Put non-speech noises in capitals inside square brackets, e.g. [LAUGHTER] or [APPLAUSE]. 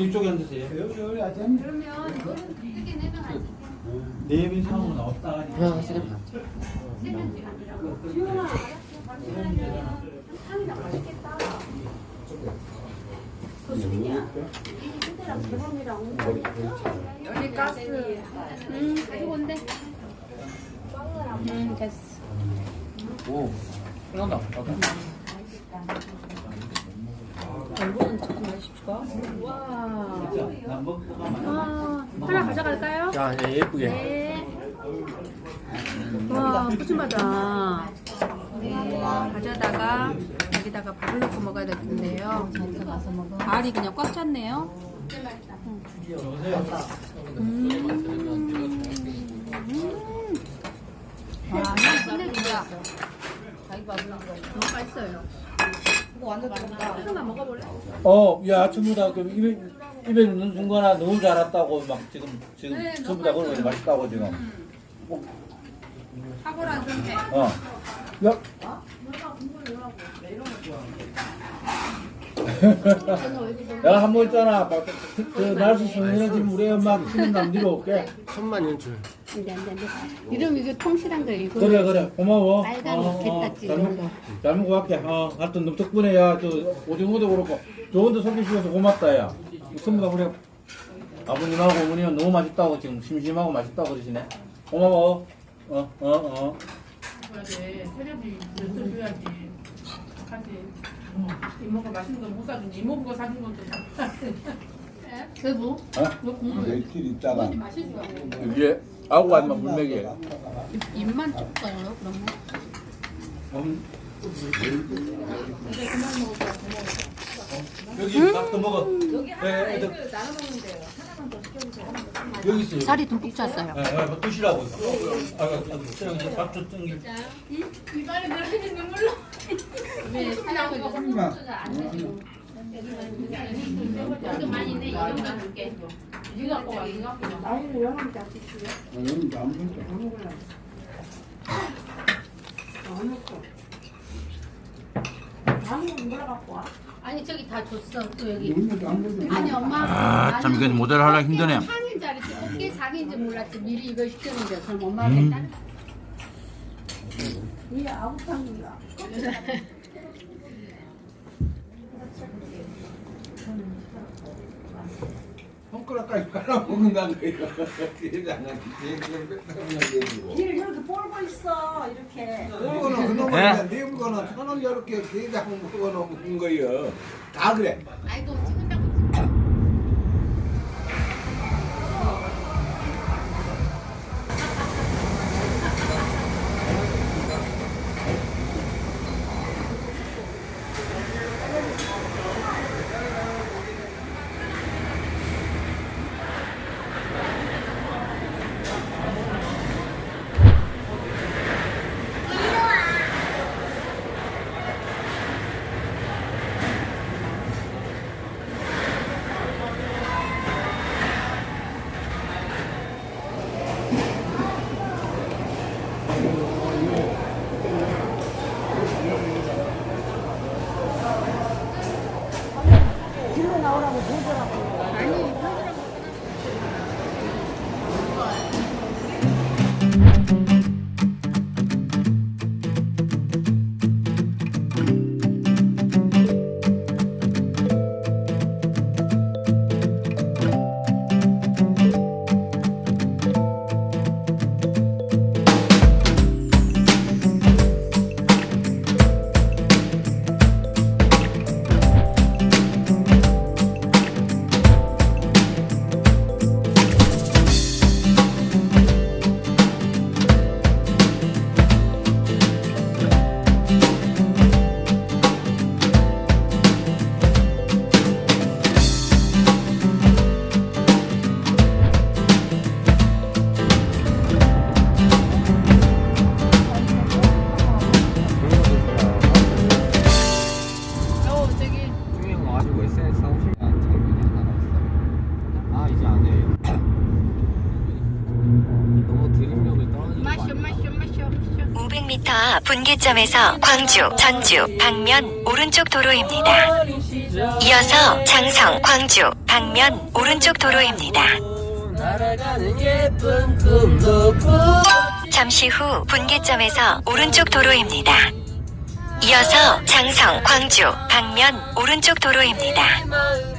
이쪽에 앉으세요. 여기 여기 아침 그러면 이거는 되게 내면 안 돼. 네명 상황은 없다. 아, 지금. 지훈아, 향이나 맛있겠다. 여기 가스. 음, 가지고 온대. 음, 됐어. 오. 끝난다. 이거는 조금 마십시오. 와. 와, 하나 가져갈까요? 자, 예, 예쁘게. 네. 와, 푸짐하다. 네, 가져다가 여기다가 밥을 넣고 먹어야 되겠는데요. 알이 그냥 꽉 찼네요. 음. 음. 와, 이거 끝내준다. 너무 맛있어요. 이거 완전 맛있다. 하나 먹 어, 야, 전부 다, 그, 입에, 입에 넣는 순간에 너무 잘 왔다고, 막, 지금, 지금, 네, 전부 다 그러고 맛있다고, 지금. 탁월한 선택. 어. 야. [LAUGHS] 내가 한 번 있잖아. 막, 그, 그, 날씨 선선해지면 우리 엄마 키는 남기로 올게. 천만 연출. 안돼 안돼 안돼. 이름 이게 통실한 거 이거. 그래, 그래. 고마워. 빨간 어, 어, 갯딱지 잘 이런 먹- 거. 잘 먹고 갈게. 어, 하여튼 너 덕분에, 야, 저, 오징어도 그렇고, 좋은 데 소개시켜서 고맙다, 야. 전부 다 그래. 아버님하고 어머니는 너무 맛있다고, 지금 심심하고 맛있다고 그러시네. 고마워. 어, 어, 어. 그래 테레비 여쭤줘야지 하지 이모가 맛있는 거 못 사주니 이모가 사준 것도 여보. 어? 내일 있다가 맛있어. 위에 아구 아니면 물맥이. 입만 좁아요 그러면. 음. 여기 밥도 먹어. 여기 하나 나눠 먹는데요. 하나만 더 시켜주세요. 여기 있어요. 살이 듬뿍 찼어요. 예, 예, 뭐 드시라고. 아, 아, 아, 밥좀 땡길. 입안에 들어있는 눈물로. 왜 사랑을 조금만 안 드시고. 이거 많이 내 이거 줄게. 이거 갖고 와 이거 갖고 와. 여기 안 먹어 아니 저기 다 줬어 또 여기. 안 아니 엄마. 아, 참 이건 모델 하려 힘드네. 3인 자리지 어깨 4인지 몰랐지 미리 이거 시켰는데 그럼 엄마가 했다는. 이게 아구탕인가? [LAUGHS] 손가락까지 얘기고 길을 이렇게 뻘고 있어 이렇게. 그거는 그놈은 네 물건은 천원 이렇게 게장 먹어놓은 거예요. 다 그래 아이고 나오라고 보더라고. 어 마셔. 500m 분기점에서 광주, 전주, 방면 오른쪽 도로입니다. 이어서 장성, 광주, 방면 오른쪽 도로입니다. 잠시 후 분기점에서 오른쪽 도로입니다. 이어서 장성, 광주, 방면 오른쪽 도로입니다.